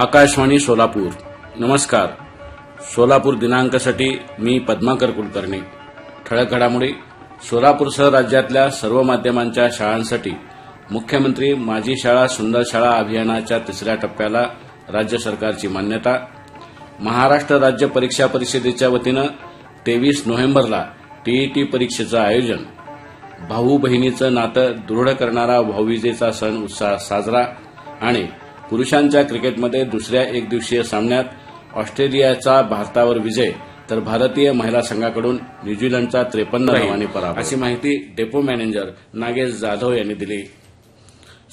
आकाशवाणी सोलापूर. नमस्कार. सोलापूर दिनांकासाठी मी पद्माकर कुलकर्णी. ठळक घडामोडी. सोलापूरसह राज्यातल्या सर्व माध्यमांच्या शाळांसाठी मुख्यमंत्री माझी शाळा सुंदर शाळा अभियानाच्या तिसऱ्या टप्प्याला राज्य सरकारची मान्यता. महाराष्ट्र राज्य परीक्षा परिषदेच्या वतीनं तेवीस नोव्हेंबरला टीईटी परीक्षेचं आयोजन. भाऊ बहिणीचं नातं दृढ करणारा भाऊविजेचा सण उत्साह साजरा आणि पुरुषांच्या क्रिकेटमध्ये दुसऱ्या एकदिवसीय सामन्यात ऑस्ट्रेलियाचा भारतावर विजय तर भारतीय महिला संघाकडून न्यूझीलंडचा त्रेपन्न धावांनी पराभव. अशी माहिती डेपो मॅनेजर नागेश जाधव यांनी दिली.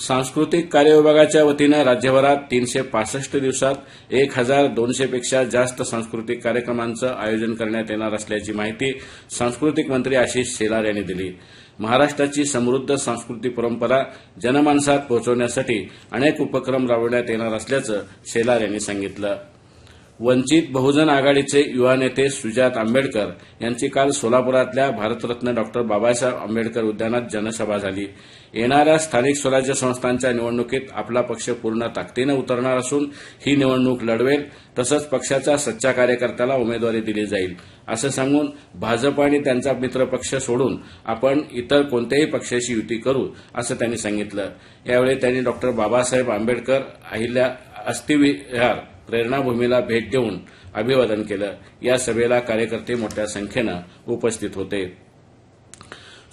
सांस्कृतिक कार्य विभागाच्या वतीनं राज्यभरात तीनशे पासष्ट दिवसात एक हजार दोनशेपेक्षा जास्त सांस्कृतिक कार्यक्रमांचं आयोजन करण्यात येणार असल्याची माहिती सांस्कृतिक मंत्री आशिष शेलार यांनी दिली. महाराष्ट्राची समृद्ध सांस्कृतिक परंपरा जनमानसात पोहोचवण्यासाठी अनेक उपक्रम राबवण्यात येणार असल्याचं शेलार यांनी सांगितलं. वंचित बहुजन आघाडीचे युवा नेते सुजात आंबेडकर यांची काल सोलापुरातल्या भारतरत्न डॉक्टर बाबासाहेब आंबेडकर उद्यानात जनसभा झाली. येणाऱ्या स्थानिक स्वराज्य संस्थांच्या निवडणुकीत आपला पक्ष पूर्ण ताकदीनं उतरणार असून ही निवडणूक लढवेल तसंच पक्षाच्या सच्चा कार्यकर्त्याला उमेदवारी दिली जाईल असं सांगून भाजप आणि त्यांचा मित्रपक्ष सोडून आपण इतर कोणत्याही पक्षाशी युती करू असं त्यांनी सांगितलं. यावेळी त्यांनी डॉक्टर बाबासाहेब आंबेडकर अहिल्या अस्थिविहार प्रेरणाभूमीला भेट देऊन अभिवादन केलं. या सभेला कार्यकर्ते मोठ्या संख्येनं उपस्थित होते.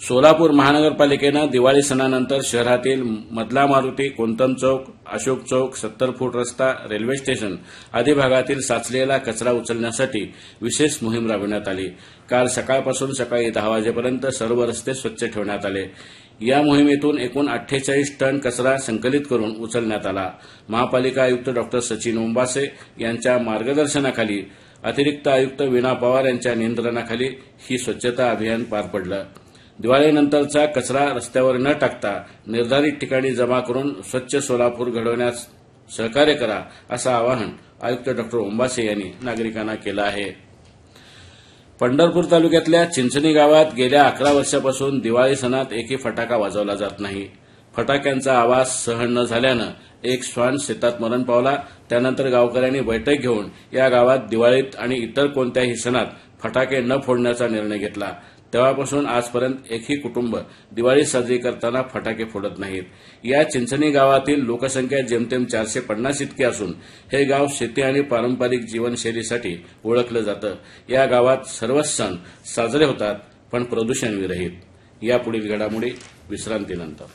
सोलापूर महानगरपालिकेनं दिवाळी सणानंतर शहरातील मधला मारुती कोंतम चौक अशोक चौक सत्तर फूट रस्ता रेल्वे स्टेशन आदी भागातील साचलेला कचरा उचलण्यासाठी विशेष मोहीम राबविण्यात आली. काल सकाळपासून सकाळी दहा वाजेपर्यंत सर्व रस्ते स्वच्छ ठेवण्यात आले. या मोहिमेतून एकूण अठ्ठेचाळीस टन कचरा संकलित करून उचलण्यात आला. महापालिका आयुक्त डॉक्टर सचिन ओंबासे यांच्या मार्गदर्शनाखाली अतिरिक्त आयुक्त वीणा पवार यांच्या नियंत्रणाखाली ही स्वच्छता अभियान पार पडलं. दिवाळीनंतरचा कचरा रस्त्यावर न टाकता निर्धारित ठिकाणी जमा करून स्वच्छ सोलापूर घडवण्यास सहकार्य करा असं आवाहन आयुक्त डॉक्टर ओंबासे यांनी नागरिकांना केलं आहे. पंढरपूर तालुक्यातल्या चिंचणी गावात गेल्या अकरा वर्षापासून दिवाळी सणात एकही फटाका वाजवला जात नाही. फटाक्यांचा आवाज सहन न झाल्यानं एक श्वान शेतात मरण पावला. त्यानंतर गावकऱ्यांनी बैठक घेऊन या गावात दिवाळीत आणि इतर कोणत्याही सणात फटाके न फोडण्याचा निर्णय घेतला. तेव्हापासून आजपर्यंत एकही कुटुंब दिवाळी साजरी करताना फटाके फोडत नाहीत. या चिंचणी गावातील लोकसंख्या जेमतेम चारशे पन्नास इतकी असून हे गाव शेती आणि पारंपरिक जीवनशैलीसाठी ओळखलं जातं. या गावात सर्वच सण साजरे होतात पण प्रदूषण विरहित यापुढील घडामोडी विश्रांतीनंतर.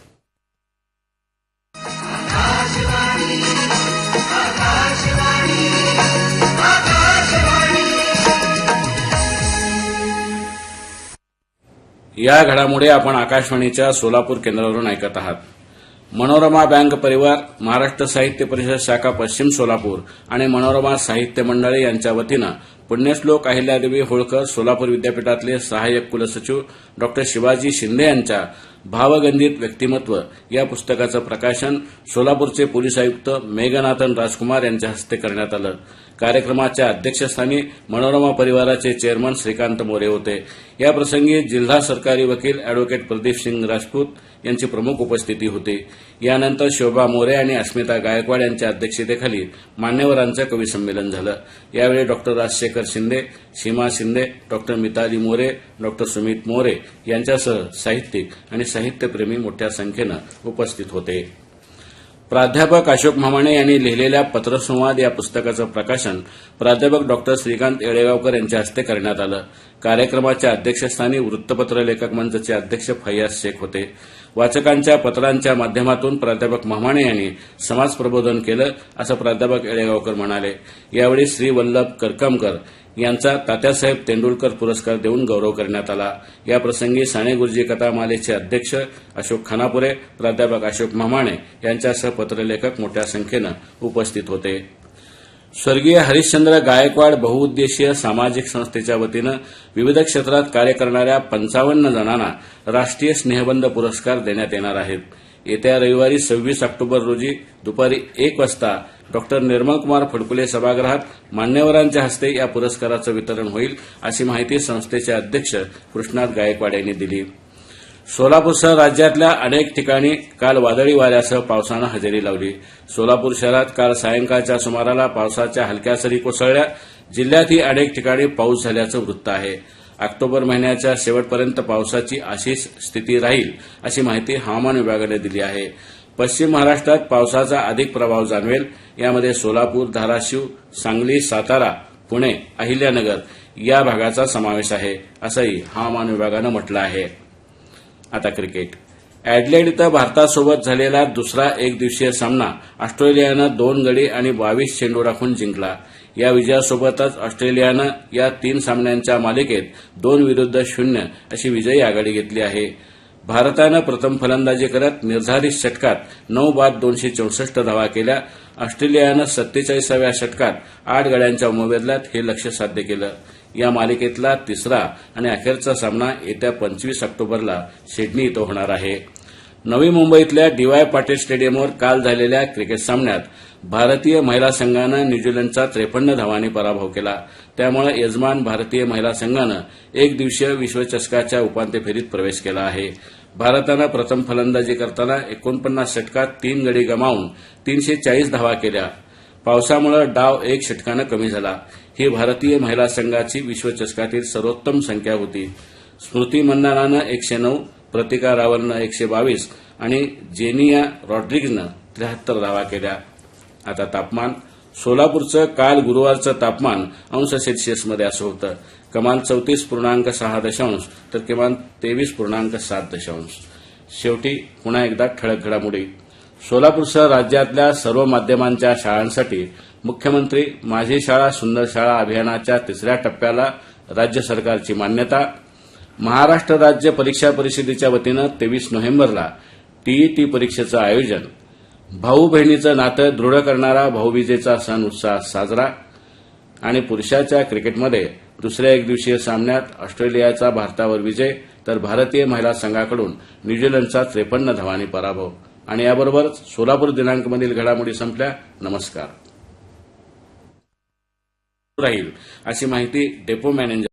या घडामोडी आपण आकाशवाणीच्या सोलापूर केंद्रावरून ऐकत आहात. मनोरमा बँक परिवार महाराष्ट्र साहित्य परिषद शाखा पश्चिम सोलापूर आणि मनोरमा साहित्य मंडळी यांच्या वतीनं पुण्यश्लोक अहिल्यादेवी होळकर सोलापूर विद्यापीठातले सहाय्यक कुलसचिव डॉक्टर शिवाजी शिंदे यांच्या भावगंधित व्यक्तिमत्व या पुस्तकाचं प्रकाशन सोलापूरचे पोलीस आयुक्त मेघनाथन राजकुमार यांच्या हस्ते करण्यात आलं. कार्यक्रमाच्या अध्यक्षस्थानी मनोरमा परिवाराचे चेअरमन श्रीकांत मोरे होते. याप्रसंगी जिल्हा सरकारी वकील अॅडव्होकेट प्रदीप सिंग राजपूत यांची प्रमुख उपस्थिती होती. यानंतर शोभा मोरे आणि अस्मिता गायकवाड यांच्या अध्यक्षतेखाली मान्यवरांचं कविसंमेलन झालं. यावेळी doctor Rajshekhar Shinde Seema Shinde doctor Mitali More doctor Sumit More यांच्यासह साहित्यिक आणि साहित्यप्रेमी मोठ्या संख्येनं उपस्थित होते. प्राध्यापक अशोक मामाणे यांनी लिहिलेल्या पत्रसंवाद या पुस्तकाचं प्रकाशन प्राध्यापक डॉक्टर श्रीकांत येळेगावकर यांच्या हस्ते करण्यात आलं. कार्यक्रमाच्या अध्यक्षस्थानी वृत्तपत्र लेखक मंचचे अध्यक्ष फैयाज शेख होते. वाचकांच्या पत्रांच्या माध्यमातून प्राध्यापक मामाणे यांनी समाज प्रबोधन केलं असं प्राध्यापक येळेगावकर म्हणाले. यावेळी श्री वल्लभ करकमकर यांचा तात्यासाहेब तेंडुलकर पुरस्कार देऊन गौरव करण्यात आला. याप्रसंगी साने गुरुजी कथामालेचे अध्यक्ष अशोक खानापुरे प्राध्यापक अशोक मामाणे यांच्यासह पत्रलेखक मोठ्या संख्येनं उपस्थित होते. स्वर्गीय हरिश्चंद्र गायकवाड बहुउद्देशीय सामाजिक संस्थेच्या वतीनं विविध क्षेत्रात कार्य करणाऱ्या पंचावन्न जणांना राष्ट्रीय स्नेहबंध पुरस्कार देण्यात येणार आहेत. येत्या रविवारी सव्वीस ऑक्टोबर रोजी दुपारी एक वाजता डॉक्टर निर्मलकुमार फडकुले सभागृहात मान्यवरांच्या हस्ते या पुरस्काराचं वितरण होईल अशी माहिती संस्थेचे अध्यक्ष कृष्णात गायकवाड यांनी दिली. सोलापूरसह राज्यातल्या अनेक ठिकाणी काल वादळी वाऱ्यासह पावसानं हजेरी लावली. सोलापूर शहरात काल सायंकाळच्या सुमाराला पावसाच्या हलक्या सरी कोसळल्या. जिल्ह्यातही अनेक ठिकाणी पाऊस झाल्याचं वृत्त आहे. ऑक्टोबर महिन्याच्या शेवटपर्यंत पावसाची अशीच स्थिती राहील अशी माहिती हवामान विभागाने दिली आहे. पश्चिम महाराष्ट्रात पावसाचा अधिक प्रभाव जाणवेल. यामध्ये सोलापूर धाराशिव सांगली सातारा पुणे अहिल्यानगर या भागाचा समावेश आहे असंही हवामान विभागानं म्हटलं आहे. आता क्रिकेट. ॲडलेड इथं भारतासोबत झालेला दुसरा एक दिवसीय सामना ऑस्ट्रेलियानं दोन गडी आणि बावीस चेंडू राखून जिंकला. या विजयासोबतच ऑस्ट्रेलियानं या तीन सामन्यांच्या मालिकेत दोन विरुद्ध शून्य अशी विजयी आघाडी घेतली आहे. भारतानं प्रथम फलंदाजी करत निर्धारित षटकात नऊ बाद दोनशे चौसष्ट धावा केल्या. ऑस्ट्रेलियानं सत्तेचाळीसाव्या षटकात आठ गड्यांच्या मोबदल्यात हे लक्ष साध्य केलं. या मालिकेतला तिसरा आणि अखेरचा सामना येत्या पंचवीस ऑक्टोबरला सिडनी इथं होणार आहे. नवी मुंबईतल्या डीवाय पाटील स्टेडियमवर काल झालेल्या क्रिकेट सामन्यात भारतीय महिला संघानं न्यूझीलंडचा त्रेपन्न धावांनी पराभव केला. त्यामुळे यजमान भारतीय महिला संघानं एक दिवसीय विश्वचषकाच्या उपांत्य फेरीत प्रवेश केला आहे. भारतानं प्रथम फलंदाजी करताना एकोणपन्नास षटकात तीन गडी गमावून तीनशे चाळीस धावा केल्या. पावसामुळे डाव एक षटकानं कमी झाला. ही भारतीय महिला संघाची विश्वचषकातील सर्वोत्तम संख्या होती. स्मृती मंदानानं एकशे नऊ प्रतिका रावलनं एकशे बावीस आणि जेनिया रॉड्रिग्जनं त्र्याहत्तर धावा केल्या. आता तापमान सोलापूरचं काल गुरुवारचं तापमान अंश सेल्सिअसमध्ये असं होतं. कमाल चौतीस पूर्णांक सहा दशांश तर किमान तेवीस पूर्णांक सात दशांश. शेवटी पुन्हा एकदा ठळक घडामोडी. सोलापूरसह राज्यातल्या सर्व माध्यमांच्या शाळांसाठी मुख्यमंत्री माझी शाळा सुंदर शाळा अभियानाच्या तिसऱ्या टप्प्याला राज्य सरकारची मान्यता. महाराष्ट्र राज्य परीक्षा परिषदेच्या वतीनं तेवीस नोव्हेंबरला टीईटी परीक्षेचं आयोजन. भाऊ बहिणीचं नातं दृढ करणारा भाऊबीजेचा सण उत्साहात साजरा. आणि पुरुषाच्या क्रिकेटमध्ये दुसऱ्या एकदिवसीय सामन्यात ऑस्ट्रेलियाचा भारतावर विजय तर भारतीय महिला संघाकडून न्यूझीलंडचा त्रेपन्न धावांनी पराभव. आणि याबरोबरच सोलापूर दिनांकमधील घडामोडी संपल्या. नमस्कार. राहील अशी माहिती डेपो मॅनेजर